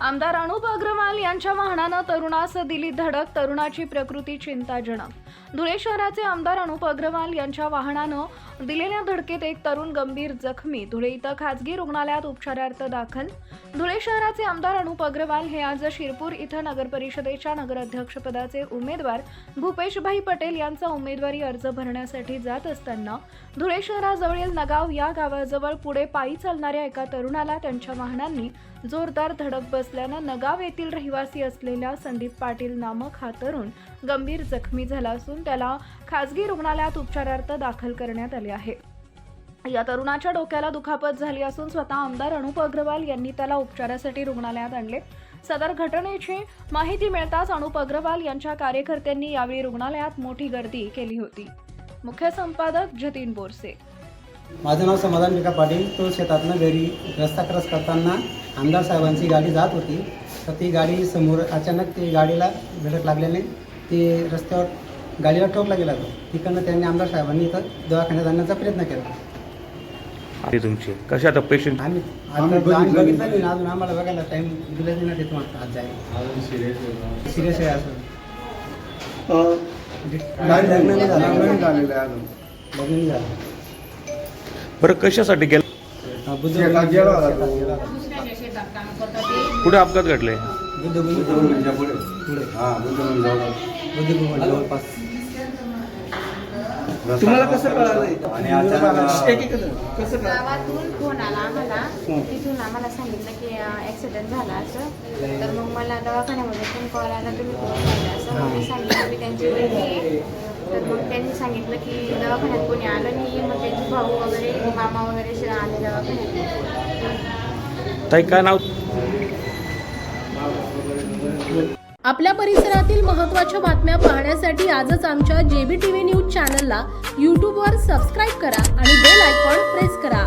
आमदार अनुप अग्रवाल यांच्या वाहनानं तरुणास दिली धडक तरुणाची प्रकृती चिंताजनक. धुळे शहराचे आमदार अनुप अग्रवाल यांच्या वाहनानं दिलेल्या धडकेत एक तरुण गंभीर जखमी. धुळे इथं खाजगी रुग्णालयात उपचारार्थ दाखल. धुळे शहराचे आमदार अनुप अग्रवाल हे आज शिरपूर इथं नगर परिषदेच्या नगराध्यक्षपदाचे उमेदवार. भूपेशभाई पटेल यांचा उमेदवारी अर्ज भरण्यासाठी जात असताना धुळे शहराजवळील नगाव या गावाजवळ पुढे पायी चालणाऱ्या एका तरुणाला त्यांच्या वाहनांनी जोरदार धडक बस असल्यानं नगाव येथील रहिवासी असलेल्या संदीप पाटील नामक हा तरुण गंभीर जखमी झाला असून त्याला खासगी रुग्णालयात उपचारार्थ दाखल करण्यात आले आहे. या तरुणाच्या डोक्याला दुखापत झाली असून स्वतः आमदार अनुप अग्रवाल यांनी त्याला उपचारासाठी रुग्णालयात आणले. सदर घटनेची माहिती मिळताच अनुप अग्रवाल यांच्या कार्यकर्त्यांनी यावेळी रुग्णालयात मोठी गर्दी केली होती. मुख्य संपादक जतीन बोरसे माझं नाव समाधान विका पाटील. तो शेतातनं घरी रस्ता क्रॉस करताना आमदार साहेबांची गाडी जात होती. तर ती गाडी समोर अचानक ती गाडीला धडक लागल्याने ती रस्त्यावर गाडीला ठोकला गेला तो. तिकडनं त्यांनी आमदार साहेबांनी इथं दवाखान्यात आणण्याचा प्रयत्न केला. तुमची. कशा आता पेशंट आम्ही आम्ही बघितलं नाही. ना अजून आम्हाला बघायला टाईम दिला नाही ना देतो आज जाईल सिरियस आहे असं लग्न नाही झालं लग्न नाही झालं. बरं कशासाठी गेलं? शेतात तो. होता. कुठे अपघात घडले? हा तुम्हाला कसं कळालं आणि अचानक गावातून फोन आला आम्हाला. तिथून आम्हाला सांगितलं की ॲक्सिडेंट झाला असं. तर मग मला दवाखान्यामध्ये फोन कॉल आला तुम्ही कोण पाहिलं असं. मग मी सांगितलं मी त्यांची बहिणी आहे. तर मग त्यांनी सांगितलं की दवाखान्यात कोणी आलं नाही मग भाऊ वगैरे मामा वगैरे श- आले दवाखान्यात ताई काय नाव? आपल्या परिसरातील महत्त्वाच्या बातम्या पाहण्यासाठी आजच आमच्या जेबी टीव्ही न्यूज चॅनलला यूट्यूबवर सबस्क्राईब करा आणि बेल आयकॉन प्रेस करा.